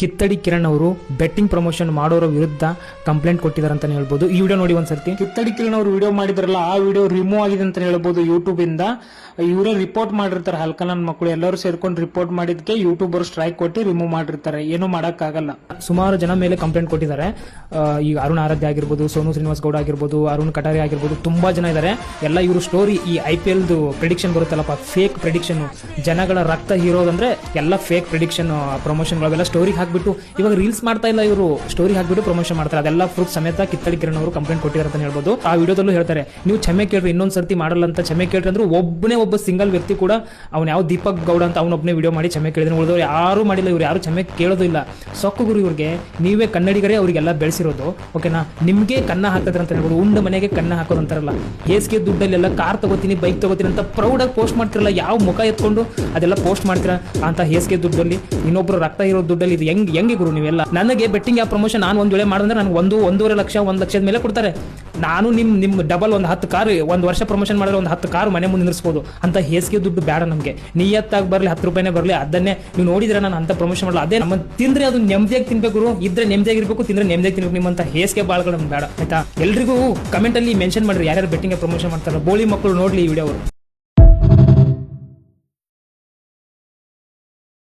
ಕಿತ್ತಡಿ ಕಿರಣ್ ಅವರು betting promotion ಮಾಡೋರ ವಿರುದ್ಧ ಕಂಪ್ಲೇಂಟ್ ಕೊಟ್ಟಿದ್ದಾರೆ ಅಂತ ಹೇಳ್ಬೋದು. ಈ ವಿಡಿಯೋ ನೋಡಿ ಒಂದ್ಸರ್ತಿ. ಕಿತ್ತಡಿ ಕಿರಣ್ ಅವರು ವಿಡಿಯೋ ಮಾಡಿದ್ರಲ್ಲ ಆ ವಿಡಿಯೋ ರಿಮೂವ್ ಆಗಿದೆ ಅಂತ ಹೇಳ್ಬೋದು ಯೂಟ್ಯೂಬ್ ಇಂದ. ಇವರು ರಿಪೋರ್ಟ್ ಮಾಡಿರ್ತಾರೆ ಹಲ್ಕ ನನ್ನ ಮಕ್ಕಳು. ಎಲ್ಲರೂ ಸೇರ್ಕೊಂಡು ರಿಪೋರ್ಟ್ ಮಾಡಿದ್ಕೆ ಯೂಟ್ಯೂಬರ್ ಸ್ಟ್ರೈಕ್ ಕೊಟ್ಟು ರಿಮೂವ್ ಮಾಡಿರ್ತಾರೆ. ಏನು ಮಾಡೋಕ್ಕಾಗಲ್ಲ. ಸುಮಾರು ಜನ ಮೇಲೆ ಕಂಪ್ಲೇಂಟ್ ಕೊಟ್ಟಿದ್ದಾರೆ. ಈ ಈಗ ಅರುಣ್ ಆರಾಧ್ಯ ಆಗಿರ್ಬೋದು ಸೋನು ಶ್ರೀನಿವಾಸ್ ಗೌಡ ಆಗಿರ್ಬೋದು ಅರುಣ್ ಕಟಾರಿ ಆಗಿರ್ಬೋದು ತುಂಬಾ ಜನ ಇದ್ದಾರೆ. ಎಲ್ಲ ಇವರು ಸ್ಟೋರಿ ಈ ಐ ಪಿ ಎಲ್ದು ಪ್ರಿಡಿಕ್ಷನ್ ಬರುತ್ತಲ್ಲಪ್ಪ ಫೇಕ್ ಪ್ರಿಡಿಕ್ಷನ್ ಜನಗಳ ರಕ್ತ ಹೀರೋದಂದ್ರೆ ಎಲ್ಲ ಫೇಕ್ ಪ್ರಿಡಿಕ್ಷನ್ ಪ್ರಮೋಷನ್ಗಳೆಲ್ಲ ಸ್ಟೋರಿಗೆ ಹಾಕ್ಬಿಟ್ಟು, ಇವಾಗ ರೀಲ್ಸ್ ಮಾಡ್ತಾ ಇಲ್ಲ ಇವರು ಸ್ಟೋರಿ ಹಾಕ್ಬಿಟ್ಟು ಪ್ರಮೋಷನ್ ಮಾಡ್ತಾರೆ. ಅದೆಲ್ಲ ಪ್ರೂಫ್ ಸಮೇತ ಕಿತ್ತಳಿ ಕಿರಣ್ ಅವರು ಕಂಪ್ಲೇಂಟ್ ಕೊಟ್ಟಿದ್ದಾರೆ ಅಂತ ಹೇಳ್ಬೋದು. ಆ ವಿಡಿಯೋದಲ್ಲೂ ಹೇಳ್ತಾರೆ, ನೀವು ಕ್ಷಮೆ ಕೇಳ್ರಿ ಇನ್ನೊಂದ್ಸರ್ತಿ ಮಾಡಲ್ಲ ಅಂತ ಕ್ಷಮೆ ಕೇಳ್ರಿ ಅಂದ್ರೆ ಒಬ್ಬನೇ ಒಬ್ಬ ಸಿಂಗಲ್ ವ್ಯಕ್ತಿ ಕೂಡ ಅವ್ನು ಯಾವ ದೀಪಕ್ ಗೌಡ ಅಂತ ಅವನೊಬ್ಬನೇ ವಿಡಿಯೋ ಮಾಡಿ ಕ್ಷಮೆ ಕೇಳಿದ್ರೆ. ಉಳಿದವ್ರು ಯಾರು ಮಾಡಿಲ್ಲ, ಇವ್ರು ಯಾರು ಕ್ಷಮೆ ಕೇಳೋದಿಲ್ಲ. ಸೊಕ್ಕು ಗುರು ಇವ್ರಿಗೆ, ನೀವೇ ಕನ್ನಡಿಗರೇ ಅವರಿಗೆಲ್ಲ ಬೆಳೆಸಿರೋದು ಓಕೆನಾ ನಿಮ್ಗೆ ಕನ್ನ ಹಾಕಿದ್ರೆ ಅಂತ ಹೇಳ್ಬೋದು. ಉಂಡ ಮನೆಗೆ ಕನ್ನ ಹಾಕೋದು ಅಂತಾರಲ್ಲ, ಹೇಸಿಗೆ ದುಡ್ಡಲ್ಲೆಲ್ಲ ಕಾರ್ ತಗೋತೀನಿ ಬೈಕ್ ತಗೋತೀನಿ ಅಂತ ಪ್ರೌಡಾಗಿ ಪೋಸ್ಟ್ ಮಾಡ್ತಿರಲ್ಲ, ಯಾವ ಮುಖ ಎತ್ಕೊಂಡು ಅದೆಲ್ಲ ಪೋಸ್ಟ್ ಮಾಡ್ತೀರಾ? ಅಂತ ಹೇಸಿಗೆ ದುಡ್ಡಲ್ಲಿ, ಇನ್ನೊಬ್ರು ರಕ್ತ ಇರೋ ದುಡ್ಡಲ್ಲಿ ಇದು ಹೆಂಗ್ ಹೆಂಗೆ ಗುರು ನೀವೆಲ್ಲ? ನನಗೆ ಬೆಟ್ಟಿಂಗ್ ಆ ಪ್ರಮೋಷನ್ ನಾನು ಒಂದ್ ವೇಳೆ ಮಾಡಿದ್ರೆ ನನಗೆ ಒಂದು, ಒಂದೂವರೆ ಲಕ್ಷ, ಒಂದು ಲಕ್ಷದ ಮೇಲೆ ಕೊಡ್ತಾರೆ. ನಾನು ನಿಮ್ ನಿಮ್ ಡಬಲ್ ಒಂದು ಹತ್ತು ಕಾರ್, ಒಂದು ವರ್ಷ ಪ್ರಮೋಷನ್ ಮಾಡಿದ್ರೆ ಒಂದು ಹತ್ತು ಕಾರ್ ಮನೆ ಮುಂದೆ ನಿಲ್ಲಿಸ್ಬೋದು ಅಂತ ಹೇಸಿಗೆ ದುಡ್ಡು ಬೇಡ ನಮಗೆ. ನಿಯತ್ತಾಗಿ ಬರಲಿ, ಹತ್ತು ರೂಪಾಯಿನೇ ಬರಲಿ, ಅದನ್ನೇ ನೀವು ನೋಡಿದ್ರೆ ನಾನು ಅಂತ ಪ್ರಮೋಷನ್ ಮಾಡಲ್ಲ ಅದೇ ನಮ್ಮ ತಿಂದ್ರೆ ಅದು ನೆಮ್ಮದಿಯಾಗಿ ತಿನ್ಬೇಕು ಇದ್ರೆ ನೆಮ್ಮದಿಯಾಗಿ ನೆಮ್ಮದಿಯಾಗಿರ್ಬೇಕು ತಿಂದ್ರೆ ನೆಮ್ಮದಿಯಾಗಿ ತಿನ್ಬೇಕು ನಿಮ್ಮಂತ ಹೇಸಿಗೆ ಬಾಳ್ಗಳು ಬೇಡ. ಆಯ್ತಾ? ಎಲ್ರಿಗೂ ಕಮೆಂಟ್ ಅಲ್ಲಿ ಮೆನ್ಷನ್ ಮಾಡ್ರಿ ಯಾರ್ಯಾರು ಬೆಟ್ಟಿಂಗ್ ಪ್ರಮೋಷನ್ ಮಾಡ್ತಾರೆ. ಬೋಳಿ ಮಕ್ಕಳು ನೋಡ್ಲಿ ಈ ವಿಡಿಯೋ